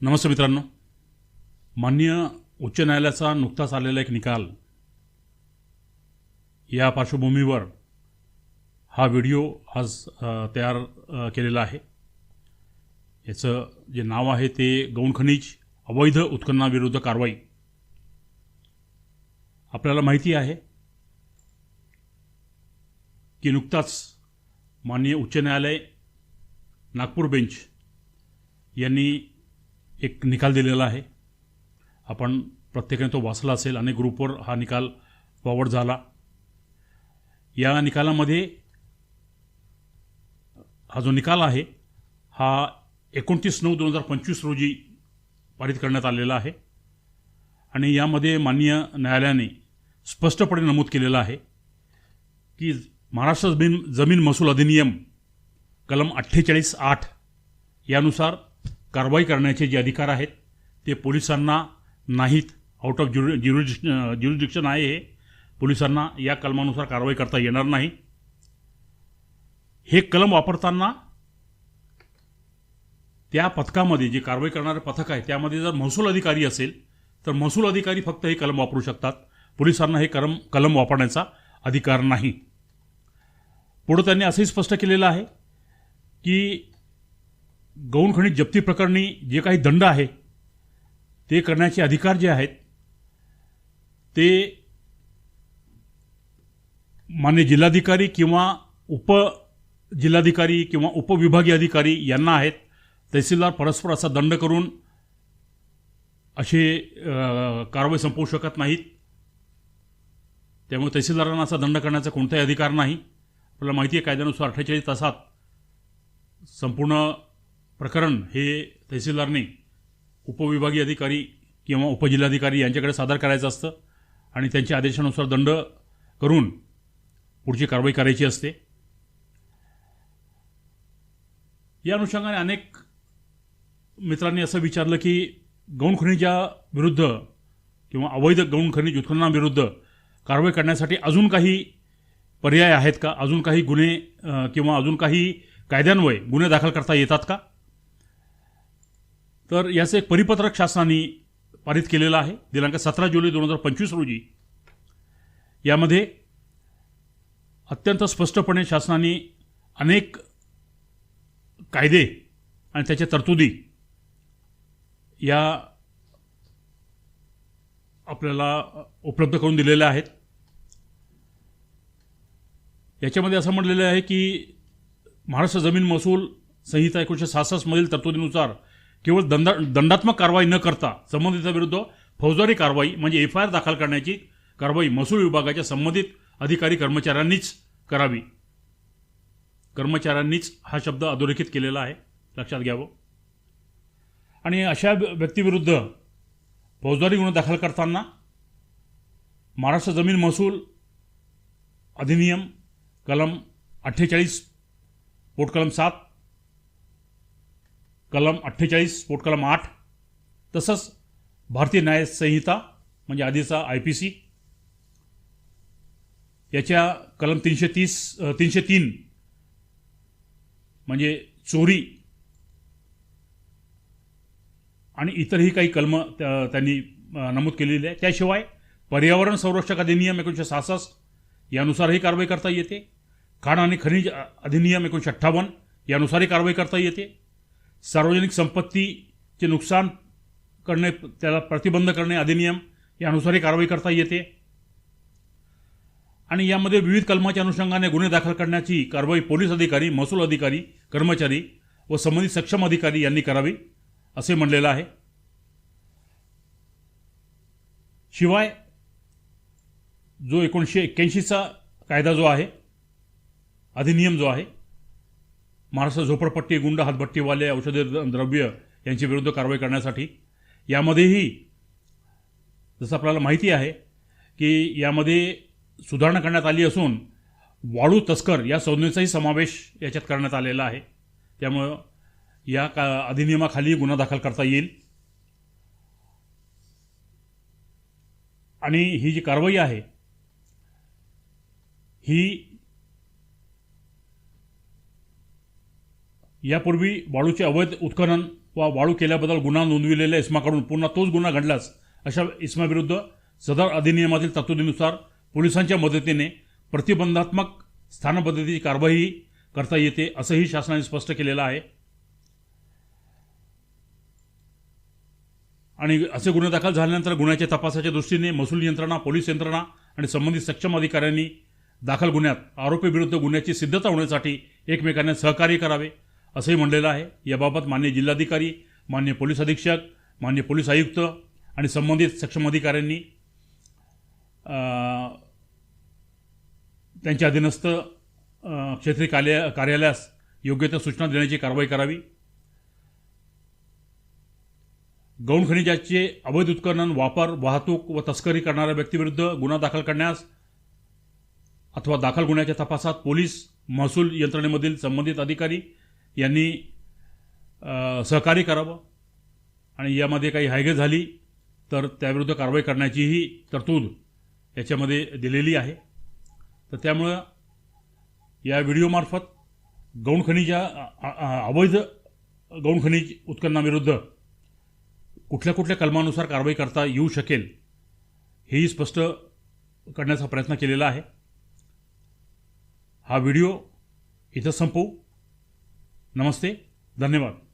नमस्ते मित्रांनो. मान्य उच्च न्यायालयाचा नुकताच आलेला एक निकाल या पार्श्वभूमीवर हा व्हिडिओ आज तयार केलेला आहे. याचं जे नाव आहे ते गौण खनिज अवैध उत्खननाविरुद्ध कारवाई. आपल्याला माहिती आहे की नुकताच माननीय उच्च न्यायालय नागपूर बेंच यांनी एक निकाल दिलेला आहे. आपण प्रत्येकाने तो वाचला असेल अनेक ग्रुपवर हा निकाल फॉरवर्ड झाला. या निकालामध्ये हा जो निकाल आहे हा एकोणतीस नऊ दोन हजार पंचवीस रोजी पारित करण्यात आलेला आहे आणि यामध्ये माननीय न्यायालयाने स्पष्टपणे नमूद केलेलं आहे की महाराष्ट्र जमीन जमीन महसूल अधिनियम कलम अठ्ठेचाळीस आठ यानुसार कारवाई करण्याचे जे अधिकार आहेत ते पोलिसांना नाहीत. Out of juri jurisdic jurisdiction आहे हे. पोलिसांना या कलमानुसार कारवाई करता येणार नाही. हे कलम वापरताना त्या पथकामध्ये जे कारवाई करणारं पथक आहे त्यामध्ये जर महसूल अधिकारी असेल तर महसूल अधिकारी फक्त हे कलम वापरू शकतात. पोलिसांना हे कलम कलम वापरण्याचा अधिकार नाही. पुढं त्यांनी असंही स्पष्ट केलेलं आहे की गौण खनिज जप्ती प्रकरणी जे काही दंड आहे ते करण्याचे अधिकार जे आहेत ते मान्य जिल्हाधिकारी किंवा उप जिल्हाधिकारी किंवा उपविभागीय अधिकारी यांना आहेत. तहसीलदार परस्पर असा दंड करून असे कारवाई संपवू शकत नाहीत. त्यामुळे तहसीलदारांना असा दंड करण्याचा कोणताही अधिकार नाही. आपल्याला माहिती आहे कायद्यानुसार अठ्ठेचाळीस तासात संपूर्ण प्रकरण हे तहसीलदारने उपविभागीय अधिकारी किंवा उपजिल्हाधिकारी यांच्याकडे सादर करायचं असतं आणि त्यांच्या आदेशानुसार दंड करून पुढची कारवाई करायची असते. या अनुषंगाने अनेक मित्रांनी असं विचारलं की गौण खनिजा विरुद्ध किंवा अवैध गौण खनिज उत्खननाविरुद्ध कारवाई करण्यासाठी अजून काही पर्याय आहेत का? अजून काही गुन्हे किंवा अजून काही कायद्यान्वये गुन्हे दाखल करता येतात का? तर याचं एक परिपत्रक शासनाने पारित केलेलं आहे. दिनांक सतरा जुलै दोन हजार पंचवीस रोजी. यामध्ये अत्यंत स्पष्टपणे शासनाने अनेक कायदे आणि त्याच्या तरतुदी या आपल्याला उपलब्ध करून दिलेल्या आहेत. याच्यामध्ये असं म्हटलेलं आहे की महाराष्ट्र जमीन महसूल संहिता एकोणीशे सहासष्टमधील तरतुदीनुसार केवळ दंड दंडात्मक कारवाई न करता संबंधिताविरुद्ध फौजदारी कारवाई म्हणजे एफ आय आर दाखल करण्याची कारवाई महसूल विभागाच्या संबंधित अधिकारी कर्मचाऱ्यांनीच करावी. कर्मचाऱ्यांनीच हा शब्द अधोरेखित केलेला आहे. लक्षात घ्यावं. आणि अशा व्यक्तीविरुद्ध फौजदारी गुन्हा दाखल करताना महाराष्ट्र जमीन महसूल अधिनियम कलम अठ्ठेचाळीस पोटकलम सात कलम अठ्ठेचाळीस स्फोट कलम आठ तसंच भारतीय न्याय संहिता म्हणजे आधीचा आय पी सी याच्या कलम तीनशे तीस तीनशे तीन म्हणजे चोरी आणि इतरही काही कलम त्यांनी नमूद केलेली आहे. त्याशिवाय पर्यावरण संरक्षक अधिनियम एकोणीशे सहासष्ट यानुसारही कारवाई करता येते. खाण आणि खनिज अधिनियम एकोणीशे अठ्ठावन्न यानुसारही कारवाई करता येते. सार्वजनिक संपत्तीचे नुकसान करणे त्याला प्रतिबंध करणे अधिनियम यानुसारही कारवाई करता येते. आणि यामध्ये विविध कलमाच्या अनुषंगाने गुन्हे दाखल करण्याची कारवाई पोलीस अधिकारी महसूल अधिकारी कर्मचारी व संबंधित सक्षम अधिकारी यांनी करावी असे म्हणलेलं आहे. शिवाय जो एकोणीसशे एक्क्याऐंशीचा कायदा जो आहे अधिनियम जो आहे महाराष्ट्र झोपडपट्टी गुंड हातभट्टीवाले औषधे द्रव्य यांच्या विरुद्ध कारवाई करण्यासाठी. यामध्येही जसं आपल्याला माहिती आहे की यामध्ये सुधारणा करण्यात आली असून वाळू तस्कर या संज्ञेचाही समावेश याच्यात करण्यात आलेला आहे. त्यामुळं या का अधिनियमाखाली गुन्हा दाखल करता येईल. आणि ही जी कारवाई आहे ही यापूर्वी वाळूचे अवैध उत्खनन वा वाळू केल्याबद्दल गुन्हा नोंदविलेल्या इस्माकडून पुन्हा तोच गुन्हा घडल्यास अशा इस्माविरुद्ध सदर अधिनियमातील तरतुदीनुसार पोलिसांच्या मदतीने प्रतिबंधात्मक स्थानपद्धतीची कारवाई करता येते असंही शासनाने स्पष्ट केलेलं आहे. आणि असे गुन्हे दाखल झाल्यानंतर गुन्ह्याच्या तपासाच्या दृष्टीने महसूल यंत्रणा पोलीस यंत्रणा आणि संबंधित सक्षम अधिकाऱ्यांनी दाखल गुन्ह्यात आरोपीविरुद्ध गुन्ह्याची सिद्धता होण्यासाठी एकमेकांना सहकार्य करावे. असंही म्हणलेलं आहे. याबाबत मान्य जिल्हाधिकारी मान्य पोलीस अधीक्षक मान्य पोलीस आयुक्त आणि संबंधित सक्षम अधिकाऱ्यांनी त्यांच्या अधीनस्थ क्षेत्रीय कार्य कार्यालयास योग्य त्या सूचना देण्याची कारवाई करावी. गौण खनिजाचे अवैध उत्खनन वापर वाहतूक व तस्करी करणाऱ्या व्यक्तीविरुद्ध गुन्हा दाखल करण्यास अथवा दाखल गुन्ह्याच्या तपासात पोलीस महसूल यंत्रणेमधील संबंधित अधिकारी यांनी सहकार्य करावं. आणि यामध्ये काही हायगे झाली तर त्याविरुद्ध कारवाई करण्याचीही तरतूद याच्यामध्ये दिलेली आहे. तर त्यामुळं या व्हिडिओमार्फत गौणखनीच्या अवैध गौण उत्खननाविरुद्ध कुठल्या कुठल्या कलमानुसार कारवाई करता येऊ शकेल हेही स्पष्ट करण्याचा प्रयत्न केलेला आहे. हा व्हिडिओ इथं संपवू. नमस्ते धन्यवाद.